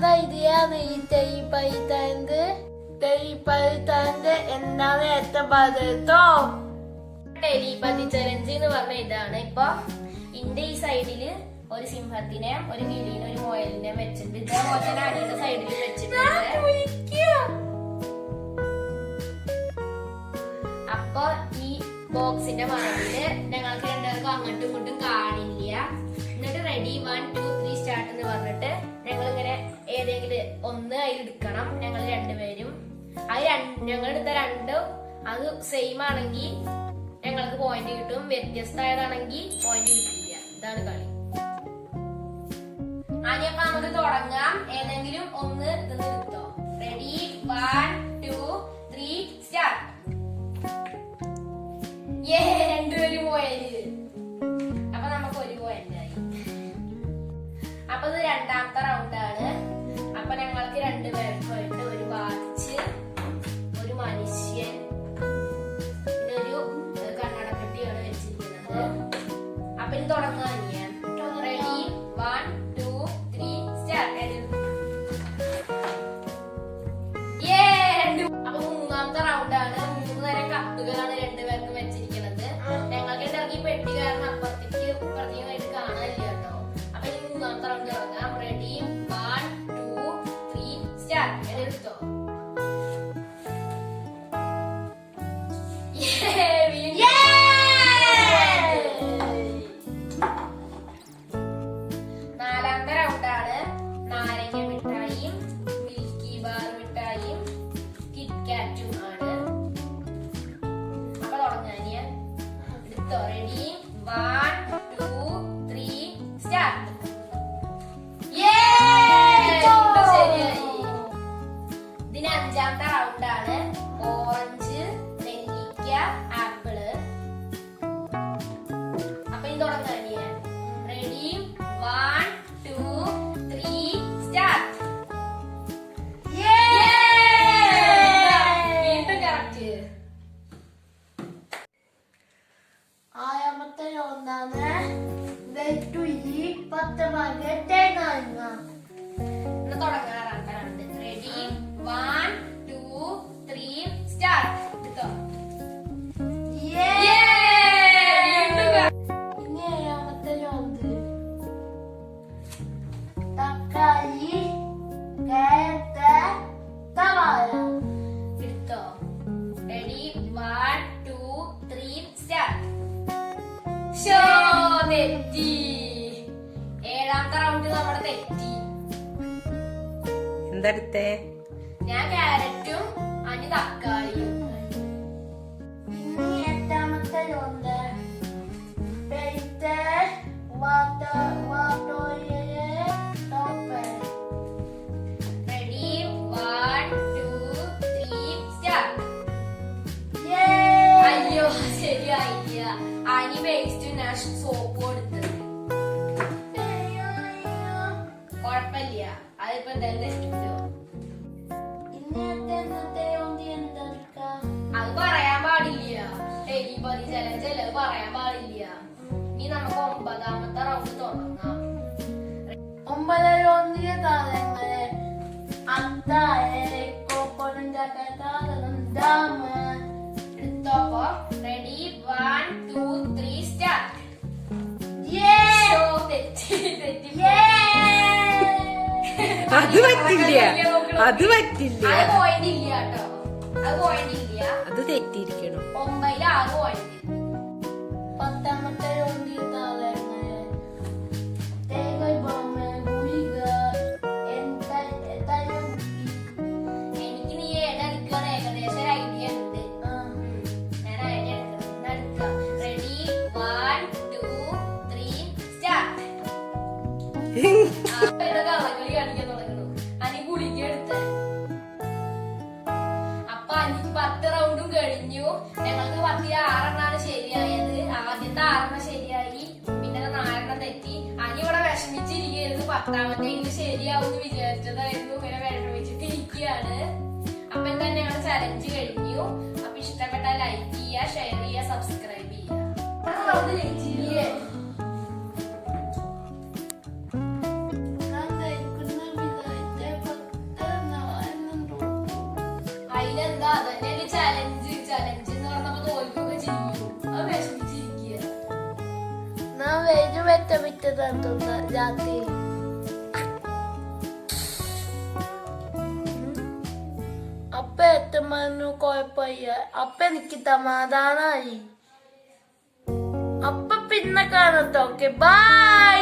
എത്തുന്ന ഐഡിയാണ് ഈ തെയ്യപ്പഴുത്താന്റെ തെയ്യപ്പഴുത്താന്റെ എന്താണ് ഏറ്റവും പതത്തോ ടെലിപതി ചലഞ്ച് എന്ന് പറഞ്ഞ ഇതാണ്. ഇപ്പൊ ഇന്റെ ഈ സൈഡിൽ ഒരു സിംഹത്തിനെ ഒരു കിളീനെ ഒരു മുയലിനെ വെച്ചിട്ട് ഇതേപോലെ തന്നെ അടിയുടെ സൈഡിൽ വെച്ചിട്ടുണ്ട്. അപ്പൊ ഈ ബോക്സിന്റെ മറവിൽ ഞങ്ങൾക്ക് രണ്ടുപേർക്കും അങ്ങോട്ടും ഇങ്ങോട്ടും കാണില്ല എടുക്കണം. ഞങ്ങൾ രണ്ടുപേരും. അത് ഞങ്ങൾ എടുത്ത രണ്ടും അത് സെയിം ആണെങ്കിൽ ഞങ്ങൾക്ക് പോയിന്റ് കിട്ടും. വ്യത്യസ്തമായതാണെങ്കിൽ പോയിന്റ് കിട്ടില്ല. ഇതാണ് കളി. ആദ്യം നമുക്ക് തുടങ്ങാം. ഏതെങ്കിലും ഒന്ന് ഇത് നിർത്തോ. Ready one two three round തുടങ്ങാം ready one two three start എടുത്തോ? നാലാമത്തെ റൗണ്ടാണ് നാരങ്ങ മിഠായിയും മിൽക്കി ബാർ മിഠായിയും കിറ്റ്കാറ്റും ആണ്. അപ്പൊ തുടങ്ങാൻ ഞാൻ എടുത്തോ? റെഡി തക്കാളി കേരറ്റ് സവാള എടുത്തോ? Ready one two three start തെറ്റി. ഏഴാമത്തെ റൗണ്ട് നമ്മുടെ തെറ്റി. എന്തെടുത്തേ ഞാൻ ക്യാരറ്റും അനി തക്കാളിയും. ഞാൻ സോപ്പ് കൊടുത്ത് കൊഴപ്പില്ല അതിപ്പോ എന്തായാലും തെറ്റുമല്ലോ അത് പറയാൻ പാടില്ല. എലിപതി ചലഞ്ച് അത് പറയാൻ പാടില്ല. ഇനി നമുക്ക് ഒമ്പതാമത്തെ റൗണ്ട് തുടങ്ങാം. ഒന്നിലെ താരങ്ങളെ അത്താഴെ കോപ്പറുണ്ടാക്കാൻ താരം അത് പറ്റില്ല. അത് പറ്റില്ല. അത് തെറ്റിയിരിക്കണം. ഒമ്പതിൽ ആറ് പോയിന്റ് കഴിഞ്ഞു ഞങ്ങൾക്ക് പത്തിയ ആറെണ്ണാണ് ശരിയായത്. ആദ്യത്തെ ആറെണ്ണ ശരിയായി. പിന്നെ നാലെണ്ണം തെറ്റി. അനി ഇവിടെ വിഷമിച്ചിരിക്കുന്നത് പത്താമത്തെ എങ്കിലും ശരിയാവും വിചാരിച്ചതായിരുന്നു. ഇങ്ങനെ വിഷമിച്ചിട്ട് ഇരിക്കുകയാണ് അപ്പൊ തന്നെ ഞങ്ങൾ ചലഞ്ച് കഴിഞ്ഞു. അപ്പൊ ഇഷ്ടപ്പെട്ട ലൈക്ക് വെറ്റ വിറ്റതെന്തുന്ന രാത്രി അപ്പ എത്തുമ്പോ കുഴപ്പമില്ല. അപ്പ എനിക്ക് സമാധാനായി. അപ്പ പിന്നെ കാണത്തോക്കെ ബൈ